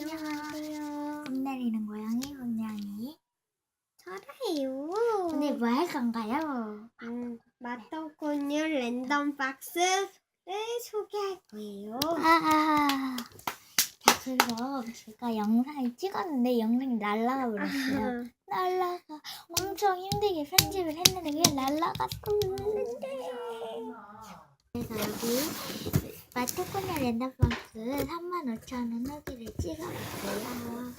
안녕하세요. 봄 내리는 고양이 혼냥이 설아예요. 오늘 뭐 할 건가요? 음, 마토코뉴 랜덤 박스를 소개할 거예요. 아, 자 그럼 제가 영상을 찍었는데 영상이 날라가 버렸어요. 날라가 엄청 힘들게 편집을 했는데 그게 날라갔어. 그래서 여기 마토코냐 랜덤 박스 35,000원 후기를 찍어봤어요.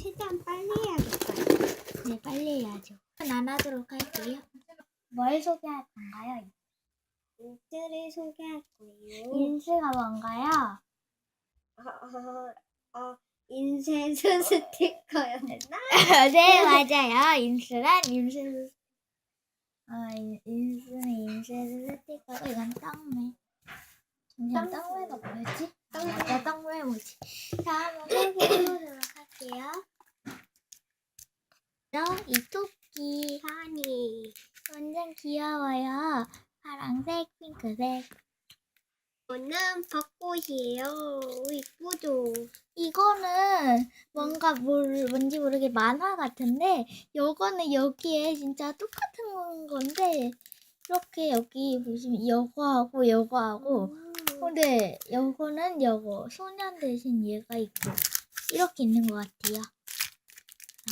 최대한 빨리 해야겠어요. 네, 빨리 해야죠. 안 하도록 할게요. 뭘 소개할 건가요? 인트를 소개할 거예요. 인스가 뭔가요? 어, 어, 어, 인쇄수 스티커였나? 네, 맞아요. 인스란 인스. 어, 인- 인스는 인스 스티커고 이건 떡메. 떡메. 떡메가 뭐였지? 맞아, 떡메 뭐지? 자, 한번 해보도록 할게요. 저, 이 토끼 하니. 완전 귀여워요. 파랑색, 핑크색. 이거는 벚꽃이에요. 이쁘죠? 이거는 뭔가 뭘, 뭔지 모르게 만화 같은데, 요거는 여기에 진짜 똑같은 건데, 이렇게 여기 보시면 요거하고 요거하고, 음. 근데 요거는 요거, 소년 대신 얘가 있고, 이렇게 있는 것 같아요.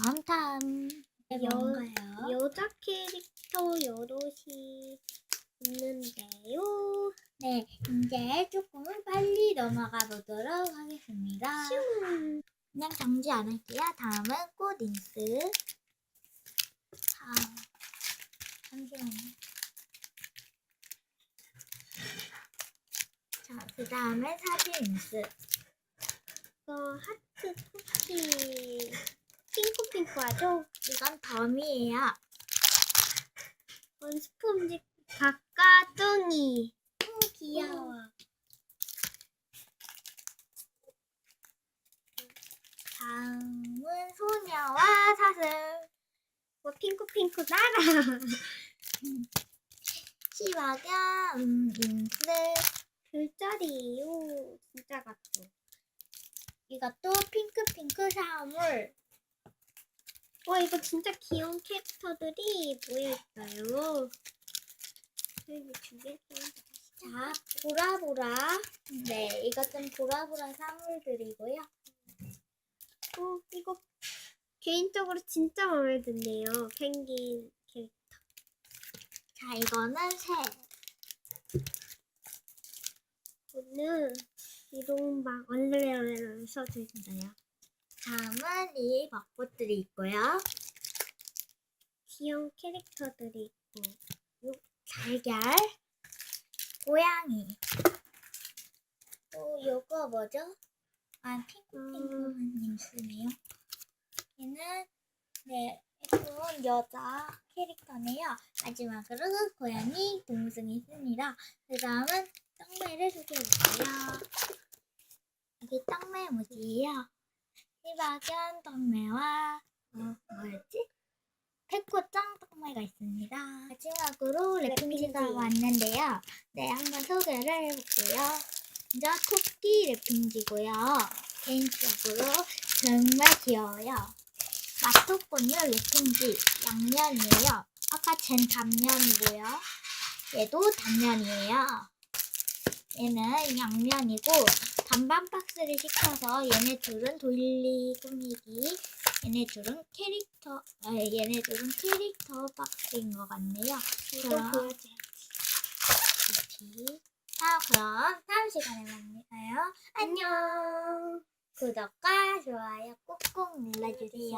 다음 탐. 이게 여- 뭔가요? 여자 캐릭터 여럿이 있는데요. 네, 이제 조금 빨리 넘어가 보도록 하겠습니다. 슝. 그냥 정지 안 할게요. 다음은 꽃인스. 다음. 잠시만요. 자, 그 다음에 사진 인스. 어, 하트 쿠키. 핑크핑크하죠? 이건 덤이에요. 이건 스폰지 가까둥이. 음, 귀여워. 다음은 소녀와 사슴. 뭐 핑크핑크 나라. 시바견, 음, 인스. 별자리예요. 진짜 같죠? 이것도 핑크핑크 사물. 와 이거 진짜 귀여운 캐릭터들이 모여있어요. 여기 두개 자, 보라보라. 네, 이것은 보라보라 사물들이고요. 어, 이거 개인적으로 진짜 마음에 드네요. 펭귄 캐릭터. 자, 이거는 새. 오늘 얼레얼레 써져 있어요. 다음은 이 벚꽃들이 있고요. 귀여운 캐릭터들이 있고. 달걀, 고양이. 또 요거 뭐죠? 아, 핑크핑크한 님스네요. 얘는 네, 예쁜 여자 캐릭터네요. 마지막으로 고양이 동승이 있습니다. 그 다음은 떡매를 소개해볼게요. 여기 떡매 무지예요. 희박연 떡매와 어, 뭐였지? 백호짱 떡매가 있습니다. 마지막으로 랩핑지가 랩핑지. 왔는데요. 네, 한번 소개를 해볼게요. 먼저 토끼 랩핑지고요. 개인적으로 정말 귀여워요. 마토꼬뉴 랩핑지 양면이에요. 아까 쟨 단면이고요. 얘도 단면이에요. 얘는 양면이고 반반 박스를 시켜서 얘네 둘은 돌리 꾸미기 얘네 둘은 캐릭터 아, 얘네 둘은 캐릭터 박스인 것 같네요. 그럼. 이렇게. 자 그럼 다음 시간에 만나요. 안녕. 구독과 좋아요 꾹꾹 눌러주세요.